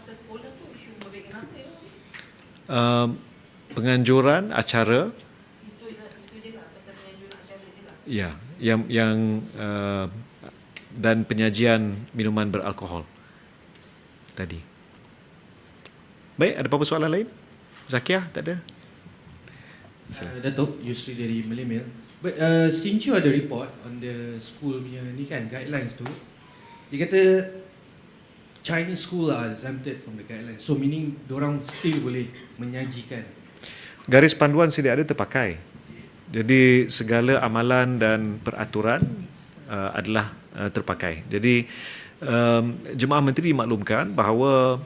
pasal sekolah tu isu babit kenapa ya? Um, penganjuran acara Itu itu je lah pasal penyanjur acara je lah. ya yang yang uh, dan penyajian minuman beralkohol tadi. Baik, ada apa-apa soalan lain? Zakiah tak ada? Uh, Datuk, Yusri dari Malay Mail. But uh, since you ada report on the school punya ni kan, guidelines tu, dia kata Chinese school are exempted from the guidelines. So meaning orang still boleh menyajikan. Garis panduan sedia ada terpakai. Jadi segala amalan dan peraturan uh, adalah uh, terpakai. Jadi um, jemaah menteri dimaklumkan bahawa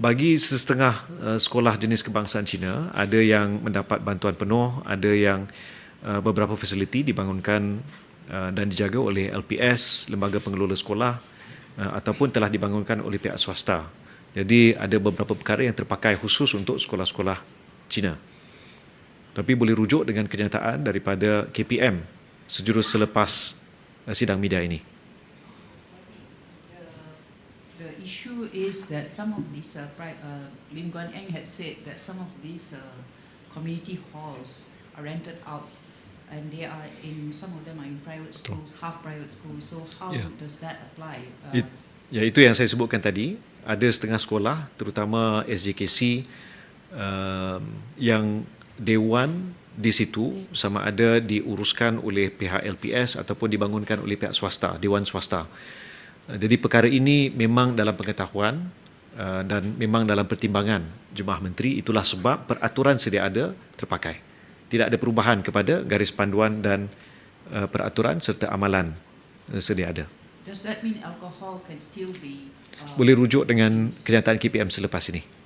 bagi setengah uh, sekolah jenis kebangsaan Cina ada yang mendapat bantuan penuh, ada yang uh, beberapa fasiliti dibangunkan uh, dan dijaga oleh LPS, lembaga pengelola sekolah ataupun telah dibangunkan oleh pihak swasta. Jadi ada beberapa perkara yang terpakai khusus untuk sekolah-sekolah Cina tapi boleh rujuk dengan kenyataan daripada KPM sejurus selepas uh, sidang media ini. Issue is that some of these, uh, pri- uh, Lim Guan Eng had said that some of these uh, community halls are rented out and they are in, some of them are in private schools, half private schools. So how Yeah. does that apply? Uh, It, ya itu yang saya sebutkan tadi. Ada setengah sekolah terutama SJKC um, yang dewan di situ sama ada diuruskan oleh pihak LPS ataupun dibangunkan oleh pihak swasta, dewan swasta. Uh, Jadi perkara ini memang dalam pengetahuan uh, dan memang dalam pertimbangan jemaah menteri itulah sebab peraturan sedia ada terpakai. Tidak ada perubahan kepada garis panduan dan uh, peraturan serta amalan uh, sedia ada. Does that mean alcohol can still be uh, Boleh rujuk dengan kenyataan KPM selepas ini.